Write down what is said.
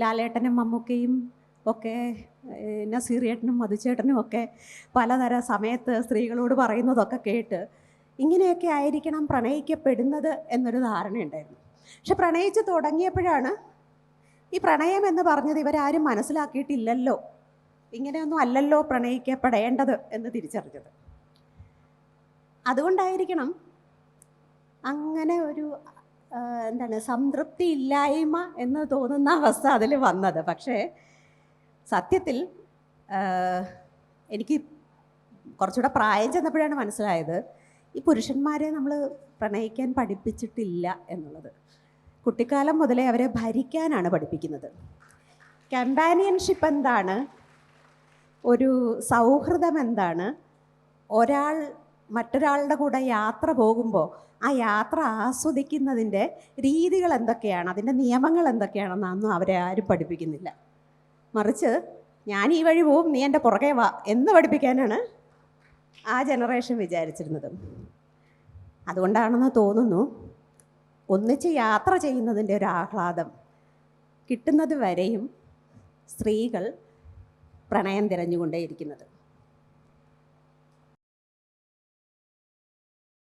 ലാലേട്ടനും മമ്മൂക്കയും ഒക്കെ നസീറിയേട്ടനും മധുചേട്ടനും ഒക്കെ പലതര സമയത്ത് സ്ത്രീകളോട് പറയുന്നതൊക്കെ കേട്ട് ഇങ്ങനെയൊക്കെ ആയിരിക്കണം പ്രണയിക്കപ്പെടുന്നത് എന്നൊരു ധാരണയുണ്ടായിരുന്നു. പക്ഷെ പ്രണയിച്ച് തുടങ്ങിയപ്പോഴാണ് ഈ പ്രണയം എന്ന് പറഞ്ഞത് ഇവരാരും മനസ്സിലാക്കിയിട്ടില്ലല്ലോ. ഇങ്ങനെയൊന്നും അല്ലല്ലോ പ്രണയിക്കപ്പെടേണ്ടത് എന്ന് തിരിച്ചറിഞ്ഞത്. അതുകൊണ്ടായിരിക്കണം അങ്ങനെ ഒരു എന്താണ് സംതൃപ്തി ഇല്ലായ്മ എന്ന് തോന്നുന്ന അവസ്ഥ അതിൽ വന്നത്. പക്ഷേ സത്യത്തിൽ എനിക്ക് കുറച്ചുകൂടെ പ്രായം ചെന്നപ്പോഴാണ് മനസ്സിലായത് ഈ പുരുഷന്മാരെ നമ്മൾ പ്രണയിക്കാൻ പഠിപ്പിച്ചിട്ടില്ല എന്നുള്ളത്. കുട്ടിക്കാലം മുതലേ അവരെ ഭരിക്കാനാണ് പഠിപ്പിക്കുന്നത്. കമ്പാനിയൻഷിപ്പ് എന്താണ്? ഒരു സൗഹൃദം എന്താണ്? ഒരാൾ മറ്റൊരാളുടെ കൂടെ യാത്ര പോകുമ്പോൾ ആ യാത്ര ആസ്വദിക്കുന്നതിന്റെ രീതികൾ എന്തൊക്കെയാണ്? അതിന്റെ നിയമങ്ങൾ എന്തൊക്കെയാണെന്നൊന്നും അവരെ ആരും പഠിപ്പിക്കുന്നില്ല. മറിച്ച് ഞാൻ ഈ വഴി പോവും നീ എന്റെ പുറകെ വാ എന്ന് പഠിപ്പിക്കാനാണ് ആ ജനറേഷൻ വിചാരിച്ചിരുന്നത്. അതുകൊണ്ടാണെന്ന് തോന്നുന്നു ഒന്നിച്ച് യാത്ര ചെയ്യുന്നതിന്റെ ഒരു ആഹ്ലാദം കിട്ടുന്നത് വരെയും സ്ത്രീകൾ പ്രണയം തിരഞ്ഞുകൊണ്ടേയിരിക്കുന്നത്.